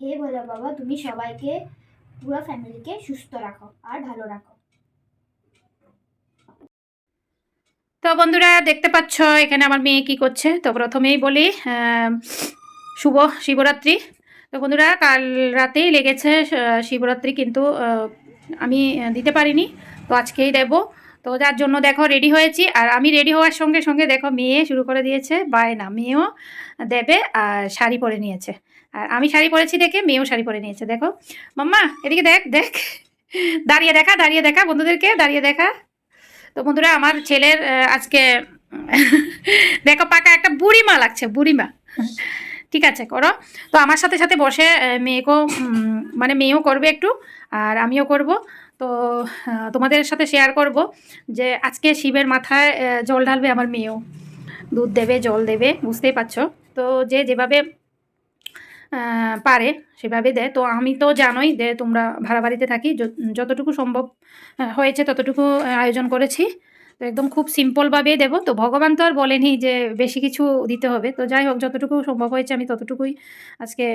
হে ভোলা বাবা, তুমি সবাইকে, পুরো ফ্যামিলিকে সুস্থ রাখো আর ভালো রাখো। তো বন্ধুরা, দেখতে পাচ্ছ এখানে আমার মেয়ে কি করছে? তো প্রথমেই বলি শুভ শিবরাত্রি। তো বন্ধুরা, কাল রাতেই লেগেছে শিবরাত্রি কিন্তু আমি দিতে পারিনি, তো আজকেই দেব। তো যার জন্য দেখো রেডি হয়েছি। আর আমি রেডি হওয়ার সঙ্গে সঙ্গে দেখো, মেয়ে শুরু করে দিয়েছে, বায়না। মেয়েও দেবে আর শাড়ি পরে নিয়েছে। আর আমি শাড়ি পরেছি দেখে মেয়েও শাড়ি পরে নিয়েছে, দেখো। মাম্মা, এদিকে দেখ দেখ। দাঁড়িয়ে দেখা দাঁড়িয়ে দেখা, বন্ধুদেরকে দাঁড়িয়ে দেখা। তো বন্ধুরা, আমার ছেলের আজকে, দেখো পাকা একটা বুড়িমা লাগছে, বুড়িমা। ঠিক আছে, করো। তো আমার সাথে সাথে বসে মেয়েকেও মানে মেয়েও করবে একটু, আর আমিও করব। তো তোমাদের সাথে শেয়ার করব যে আজকে শিবের মাথায় জল ঢালবে আমার মেয়েও। দুধ দেবে, জল দেবে, বুঝতেই পারছ? তো যে যেভাবে পারে, সেভাবে দেয়। তো আমি তো জানোই যে তোমরা ভাড়া বাড়িতে থাকি যতটুকু সম্ভব হয়েছে ততটুকু আয়োজন করেছি। তো একদম খুব সিম্পলভাবেই দেবো। তো ভগবান তো আর বলেনি যে বেশি কিছু দিতে হবে। তো যাই হোক, যতটুকু সম্ভব হয়েছে আমি ততটুকুই আজকে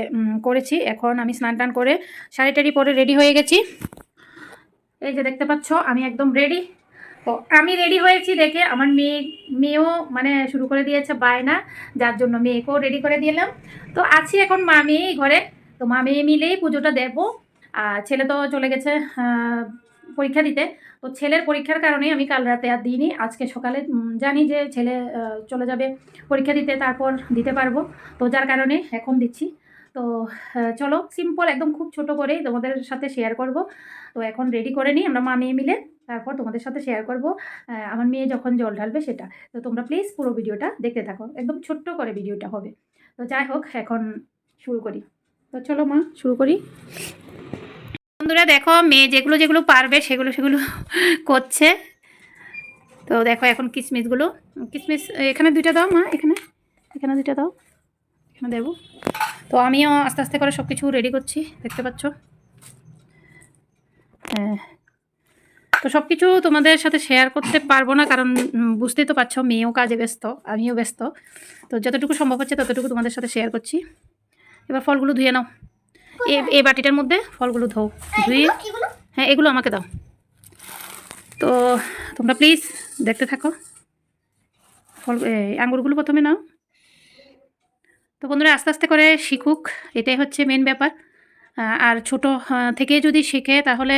করেছি। এখন আমি স্নান টান করে শাড়ি টাড়ি পরে রেডি হয়ে গেছি। এই যে দেখতে পাচ্ছ, আমি একদম রেডি তো আমি রেডি হয়েছি দেখে আমার মেয়ে, মেয়েও মানে শুরু করে দিয়েছে বায়না, যার জন্য মেয়েকেও রেডি করে দিলাম। তো আছি এখন মা মেয়েই ঘরে, তো মা মেয়ে মিলেই পুজোটা দেবো। আর ছেলে তো চলে গেছে পরীক্ষা দিতে। তো ছেলের পরীক্ষার কারণে আমি কাল রাতে আর দিইনি, আজকে সকালে জানি যে ছেলে চলে যাবে পরীক্ষা দিতে, তারপর দিতে পারব। তো যার কারণে এখন দিচ্ছি। তো চলো সিম্পল একদম খুব ছোট করেই তোমাদের সাথে শেয়ার করব। তো এখন রেডি করে নিই আমরা মা মেয়ে মিলে। তারপর তোমাদের সাথে শেয়ার করব। আমার মেয়ে যখন জল ঢালবে সেটা। তো তোমরা প্লিজ পুরো ভিডিওটা দেখতে থাকো। একদম ছোট্ট করে ভিডিওটা হবে। তো যাই হোক, এখন শুরু করি। তো চলো মা, শুরু করি। বন্ধুরা দেখো, মেয়ে যেগুলো যেগুলো পারবে সেগুলো সেগুলো করছে। তো দেখো এখন কিশমিশগুলো কিশমিশ এখানে দুইটা দাও মা, এখানে। এখানে দুইটা দাও। এখানে দেবো। তো আমিও আস্তে আস্তে করে সব কিছু রেডি করছি, দেখতে পাচ্ছ? হ্যাঁ। তো সব কিছু তোমাদের সাথে শেয়ার করতে পারব না কারণ বুঝতেই তো পারছ মেয়েও কাজে ব্যস্ত আমিও ব্যস্ত। তো যতটুকু সম্ভব হচ্ছে ততটুকু তোমাদের সাথে শেয়ার করছি। এবার ফলগুলো ধুয়ে নাও। এ এই বাটিটার মধ্যে ফলগুলো ধোও। ধুয়ে হ্যাঁ এগুলো আমাকে দাও। তো তোমরা প্লিজ দেখতে থাকো। ফল আঙুরগুলো প্রথমে নাও। তো বন্ধুরা আস্তে আস্তে করে শিখুক। এটাই হচ্ছে মেন ব্যাপার। আর ছোট থেকে যদি শেখে তাহলে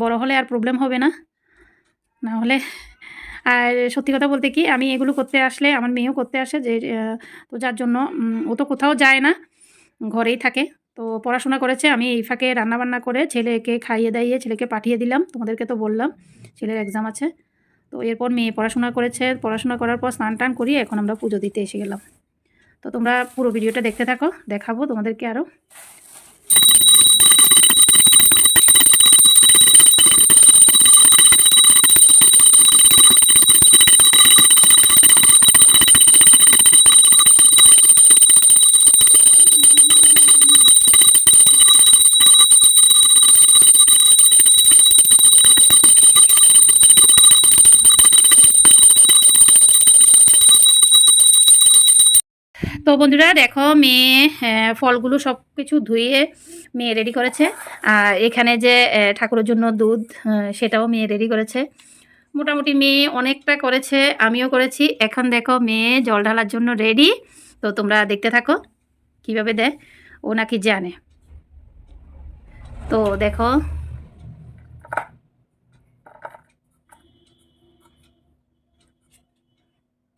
বড় হলে আর প্রবলেম হবে না। না হলে, আর সত্যি কথা বলতে কি, আমি এগুলো করতে আসলে, আমার মেয়েও করতে আসে যে তো যার জন্য ও তো কোথাও যায় না, ঘরেই থাকে। তো পড়াশোনা করেছে, আমি এই ফাঁকে রান্নাবান্না করে ছেলেকে খাইয়ে দাইয়ে, ছেলেকে পাঠিয়ে দিলাম, তোমাদেরকে তো বললাম, ছেলের এক্সাম আছে। তো এরপর মেয়ে পড়াশোনা করেছে, পড়াশোনা করার পর স্নান টান করিয়ে এখন আমরা পুজো দিতে এসে গেলাম। তো তোমরা পুরো ভিডিওটা দেখতে থাকো, দেখাবো তোমাদেরকে আরও বন্ধুরা দেখো মেয়ে আহ, ফলগুলো সব কিছু ধুয়ে মেয়ে রেডি করেছে। আর এখানে যে ঠাকুরের জন্য দুধ সেটাও মেয়ে রেডি করেছে। মোটামুটি মেয়ে অনেকটা করেছে আমিও করেছি। এখন দেখো মেয়ে জল ঢালার জন্য রেডি তো তোমরা দেখতে থাকো কীভাবে দেয় ও নাকি জানে। তো দেখো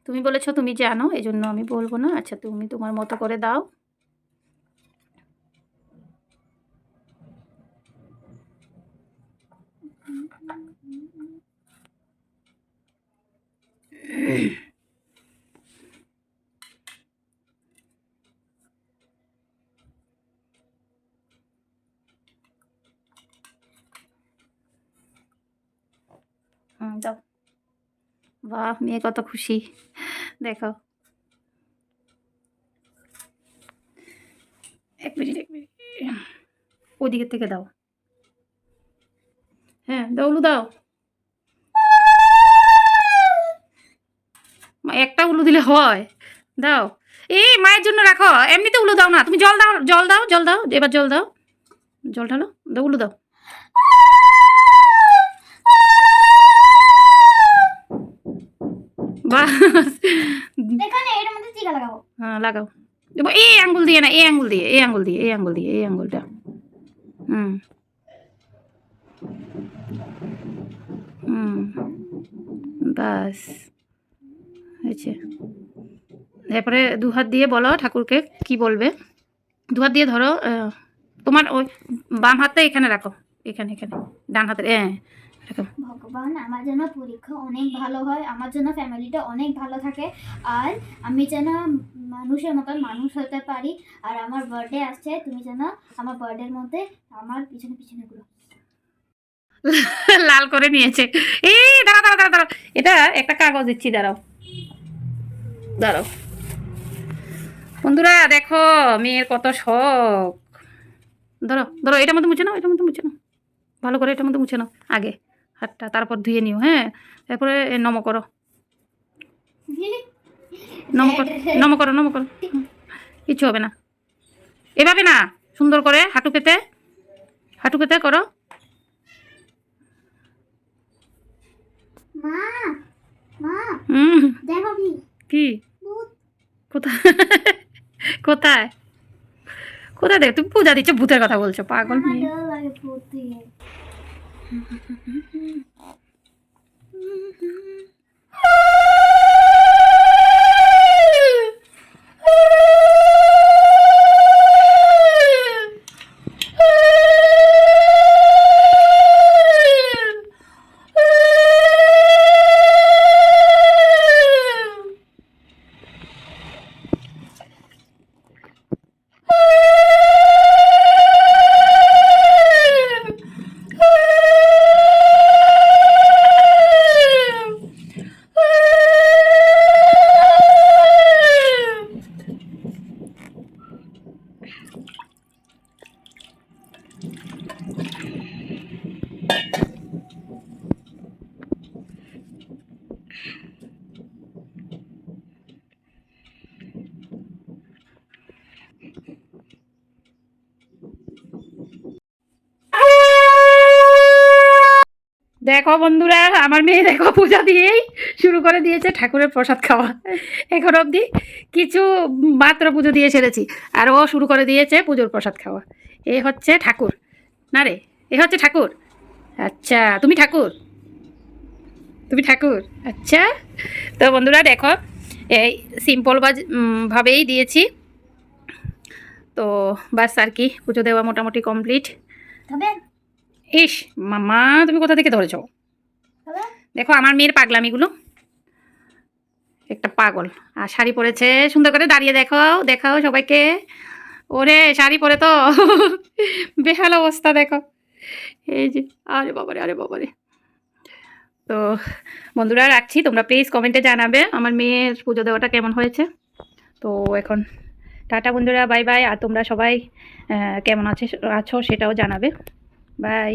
তুমি বলেছ তুমি জানো এই জন্য আমি বলব না। আচ্ছা তুমি তোমার মতো করে দাও। দাও। বাহ, মেয়ে কত খুশি। দেখো। এক মিনিট এক মিনিট। ওদিকের থেকে দাও। হ্যাঁ দৌলু দাও। একটা উলু দিলে হয়। দাও। এই মায়ের জন্য রাখো। এমনিতে উলু দাও না। তুমি জল দাও জল দাও জল দাও। এবার জল দাও। জল ঢালো দাও উলু দাও। লাগাও এই আঙ্গুল দিয়ে না এই আঙ্গুল দিয়ে এই আঙ্গুল দিয়ে এই আঙ্গুল দিয়ে এই আঙ্গুলটা হুম। হুম। বাস। হয়েছে। এরপরে দু হাত দিয়ে বলো ঠাকুরকে কি বলবে। দু হাত দিয়ে ধরো তোমার ওই বাম হাতটা এখানে রাখো। এখানে এখানে। ডান হাতের হ্যাঁ। ভগবান আমার জন্য পরীক্ষা অনেক ভালো হয় আমার জন্য ফ্যামিলিটা অনেক ভালো থাকে আর আমি যেন মানুষের মতন মানুষ হতে পারি আর আমার বার্থডে আসছে তুমি যেন আমার বার্থডের মধ্যে আমার পিছনে পিছনে ঘুরো। লাল করে নিয়েছে। এই দাঁড়া দাঁড়া দাঁড়া দাঁড়াও। এটা একটা কাগজ দিচ্ছি দাঁড়াও। দাঁড়াও। বন্ধুরা দেখো মেয়ের কত শখ। ধরো ধরো এটার মধ্যে মুছে নাও এটার মধ্যে মুছে নাও। ভালো করে এটার মধ্যে মুছে নাও আগে। হাতটা তারপর ধুয়ে নিও হ্যাঁ? তারপরে এ নম করো। নম করো নম করো নম করো। কিচ্ছু হবে না। এভাবে না সুন্দর করে হাঁটু পেতে হাঁটু পেতে করো। কি? কোথায় কোথায়? কোথায় দেখ? তুমি পূজা দিচ্ছ ভূতের কথা বলছো পাগল মেয়ে। Mm-hmm. দেখো বন্ধুরা, আমার মেয়ে দেখো পূজা দিয়েই শুরু করে দিয়েছে ঠাকুরের প্রসাদ খাওয়া। এখন অবধি কিছু মাত্র পুজো দিয়ে সেরেছি, আর ও শুরু করে দিয়েছে পুজোর প্রসাদ খাওয়া। এ হচ্ছে ঠাকুর। না রে, এ হচ্ছে ঠাকুর। আচ্ছা তুমি ঠাকুর? তুমি ঠাকুর? আচ্ছা তো বন্ধুরা দেখো, এই সিম্পল ভাবেই দিয়েছি। তো বাস আর কি, পুজো দেওয়া মোটামুটি কমপ্লিট তবে ইস মামা তুমি কোথা থেকে ধরেছো? দেখো আমার মেয়ের পাগলামিগুলো। একটা পাগল। আর শাড়ি পরেছে সুন্দর করে দাঁড়িয়ে দেখাও দেখাও সবাইকে। ওরে শাড়ি পরে তো। বেহাল অবস্থা দেখো। এই যে আরে বাবারে আরে বাবারে। তো বন্ধুরা রাখছি। তোমরা প্লিজ কমেন্টে জানাবে আমার মেয়ের পুজো দেওয়াটা কেমন হয়েছে। তো এখন টাটা বন্ধুরা বাই বাই আর তোমরা সবাই কেমন আছে আছো সেটাও জানাবে। বাই